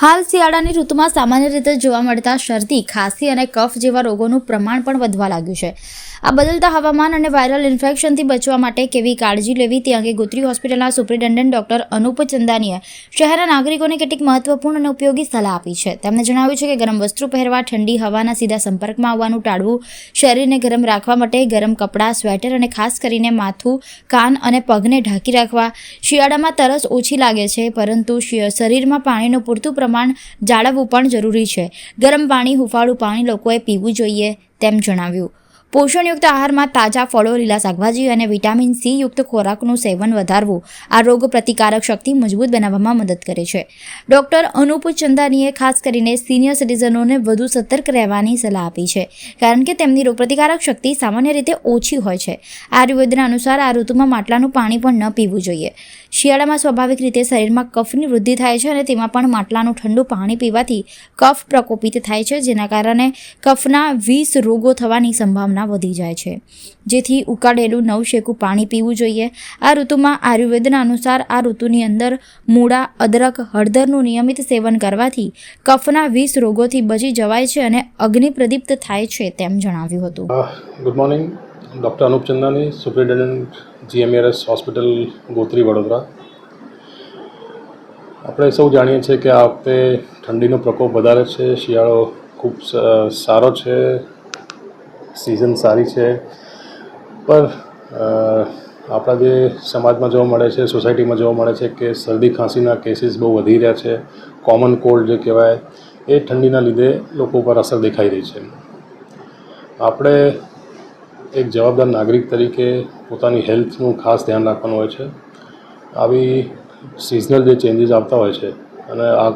હાલ શિયાળાની ઋતુમાં સામાન્ય રીતે જોવા મળતા શરદી, ખાંસી અને કફ જેવા રોગોનું પ્રમાણ પણ વધવા લાગ્યું છે. આ બદલતા હવામાન અને વાયરલ ઇન્ફેક્શનથી બચવા માટે કેવી કાળજી લેવી તે અંગે ગોત્રી હોસ્પિટલના સુપ્રિન્ટેન્ડન્ટ ડોક્ટર અનુપ ચંદાનીએ શહેરના નાગરિકોને કેટલીક મહત્વપૂર્ણ અને ઉપયોગી સલાહ આપી છે. તેમણે જણાવ્યું છે કે ગરમ વસ્ત્રો પહેરવા, ઠંડી હવાના સીધા સંપર્કમાં આવવાનું ટાળવું, શરીરને ગરમ રાખવા માટે ગરમ કપડાં, સ્વેટર અને ખાસ કરીને માથું, કાન અને પગને ઢાંકી રાખવા શિયાળામાં તરસ ઓછી લાગે છે, પરંતુ શરીરમાં પાણીનું પૂરતું પ્રમાણ જાળવવું પણ જરૂરી છે. ગરમ પાણી, હુફાળું પાણી લોકોએ પીવું જોઈએ તેમ જણાવ્યું. પોષણયુક્ત આહારમાં તાજા ફળો, લીલા શાકભાજી અને વિટામિન સી યુક્ત ખોરાકનું સેવન વધારવું આ રોગ પ્રતિકારક શક્તિ મજબૂત બનાવવામાં મદદ કરે છે. ડૉક્ટર અનુપ ચંદાનીએ ખાસ કરીને સિનિયર સિટીઝનોને વધુ સતર્ક રહેવાની સલાહ આપી છે, કારણ કે તેમની રોગપ્રતિકારક શક્તિ સામાન્ય રીતે ઓછી હોય છે. આયુર્વેદના અનુસાર આ ઋતુમાં માટલાનું પાણી પણ ન પીવું જોઈએ. શિયાળામાં સ્વાભાવિક રીતે શરીરમાં કફની વૃદ્ધિ થાય છે અને તેમાં પણ માટલાનું ઠંડુ પાણી પીવાથી કફ પ્રકોપિત થાય છે, જેના કારણે કફના વીસ રોગો થવાની સંભાવના વધી જાય છે. જેથી ઉકાળેલું નવશેકું પાણી પીવું જોઈએ. આ ઋતુમાં આયુર્વેદના અનુસાર આ ઋતુની અંદર મૂળા, અદરક, હળદરનું નિયમિત સેવન કરવાથી કફના વીસ રોગોથી બચી જવાય છે અને અગ્નિ પ્રદીપ્ત થાય છે તેમ જણાવ્યું હતું. Good morning. Doctor Anup Chandani, superintendent GMRS hospital Gotri Vadodara. આપણે સૌ જાણીએ છીએ કે આ વખતે ઠંડીનો પ્રકોપ વધારે છે, શિયાળો ખૂબ સારો છે, સિઝન સારી છે. પર આપણા જે સમાજમાં જોવા મળે છે, સોસાયટીમાં જોવા મળે છે કે શરદી ખાંસીના કેસીસ બહુ વધી રહ્યા છે, કોમન કોલ્ડ જે કહેવાય, એ ઠંડીના લીધે લોકો ઉપર અસર દેખાઈ રહી છે. આપણે એક જવાબદાર નાગરિક તરીકે પોતાની હેલ્થનું ખાસ ધ્યાન રાખવાનું હોય છે. આવી સિઝનલ જે ચેન્જીસ આવતા હોય છે અને આ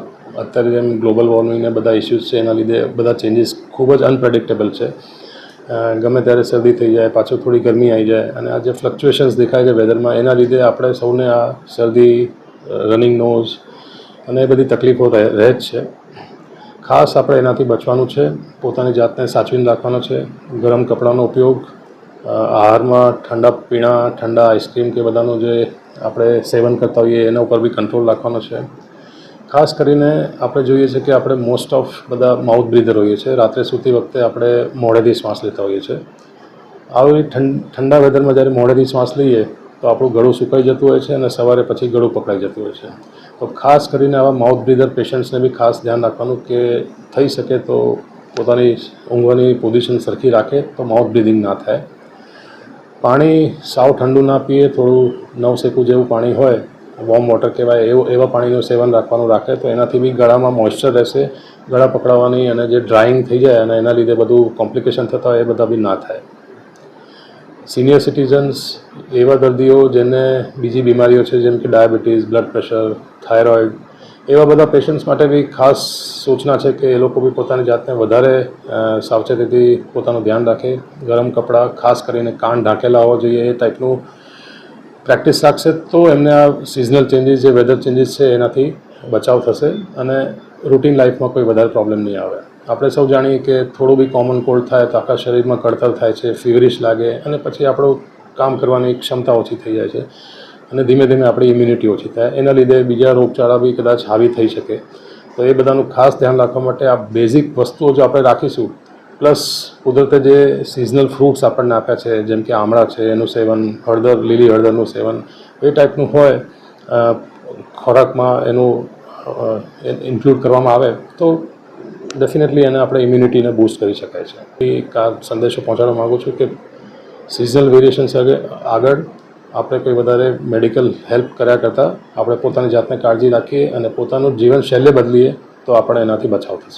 અત્યારે જેમ ગ્લોબલ વોર્મિંગને બધા ઇસ્યુઝ છે, એના લીધે બધા ચેન્જીસ ખૂબ જ અનપ્રેડિક્ટેબલ છે. ગમે ત્યારે શરદી થઈ જાય પાછું થોડી ગરમી આવી જાય અને આ જે ફ્લક્ચ્યુએશન્સ દેખાય છે વેધરમાં એના લીધે આપણે સૌને આ શરદી રનિંગ નોઝ અને એ બધી તકલીફો રહે જ છે. ખાસ આપણે એનાથી બચવાનું છે, પોતાની જાતને સાચવીને રાખવાનો છે. ગરમ કપડાનો ઉપયોગ આહારમાં ઠંડા પીણા, ઠંડા આઈસ્ક્રીમ કે બધાનું જે આપણે સેવન કરતા હોઈએ, એના ઉપર બી કંટ્રોલ રાખવાનો છે. ખાસ કરીને આપણે જોઈએ છે કે આપણે મોસ્ટ ઓફ બધા માઉથ બ્રીધર હોઈએ છીએ રાત્રે સૂતી વખતે આપણે મોઢેથી શ્વાસ લેતા હોઈએ છીએ આવી ઠંડ વેધરમાં જ્યારે મોઢેથી શ્વાસ લઈએ, તો આપણું ગળું સુકાઈ જતું હોય છે અને સવારે પછી ગળું પકડાઈ જતું હોય છે. તો ખાસ કરીને આવા માઉથ બ્રીધર પેશન્ટ્સને બી ખાસ ધ્યાન રાખવાનું કે થઈ શકે તો પોતાની ઊંઘવાની પોઝિશન સરખી રાખે તો માઉથ બ્રીધિંગ ના થાય. પાણી સાવ ઠંડુ ના પીએ, થોડું નવસેકું જેવું પાણી હોય વોર્મ વોટર કહેવાય, એવું, એવા પાણીનું સેવન રાખવાનું રાખે, તો એનાથી બી ગળામાં મોઇશ્ચર રહેશે, ગળા પકડાવાની અને જે ડ્રાઇંગ થઈ જાય અને એના લીધે બધું કોમ્પ્લિકેશન થતા હોય એ બધા બી ના થાય. સિનિયર સિટીઝન્સ એવા દર્દીઓ જેને બીજી બીમારીઓ છે, જેમ કે ડાયાબિટીસ બ્લડ પ્રેશર થાઇરોઇડ એવા બધા પેશન્ટ્સ માટે બી ખાસ સૂચના છે કે એ લોકો બી પોતાની જાતને વધારે સાવચેતીથી પોતાનું ધ્યાન રાખે. ગરમ કપડાં, ખાસ કરીને કાન ઢાંકેલા હોવા જોઈએ એ ટાઈપનું પ્રેક્ટિસ રાખશે તો એમને આ સિઝનલ ચેન્જીસ જે વેધર ચેન્જીસ છે એનાથી બચાવ થશે અને રૂટીન લાઈફમાં કોઈ વધારે પ્રોબ્લેમ નહીં આવે. આપણે સૌ જાણીએ કે થોડું બી કોમન કોલ્ડ થાય તો આખા શરીરમાં કડતર થાય છે ફીવરિશ લાગે અને પછી આપણું કામ કરવાની ક્ષમતા ઓછી થઈ જાય છે. અને ધીમે ધીમે આપણી ઇમ્યુનિટી ઓછી થાય. એના લીધે બીજા રોગચાળા બી કદાચ હાવી થઈ શકે. તો એ બધાનું ખાસ ધ્યાન રાખવા માટે આ બેઝિક વસ્તુઓ જો આપણે રાખીશું પ્લસ કુદરતે જે સિઝનલ ફ્રૂટ્સ આપણને આપ્યા છે, જેમ કે આમળા છે, એનું સેવન, હળદર, લીલી હળદરનું સેવન, એ ટાઈપનું હોય ખોરાકમાં એનું ઇન્ક્લુડ કરવામાં આવે, તો ડેફિનેટલી એને આપણે ઇમ્યુનિટીને બૂસ્ટ કરી શકાય છે. એક આ સંદેશો પહોંચાડવા માગું છું કે સિઝનલ વેરિએશન્સ આગળ આપણે કોઈ વધારે મેડિકલ હેલ્પ કર્યા કરતાં આપણે પોતાની જાતને કાળજી રાખીએ અને પોતાનું જીવનશૈલી બદલીએ તો આપણે એનાથી બચાવ થશે.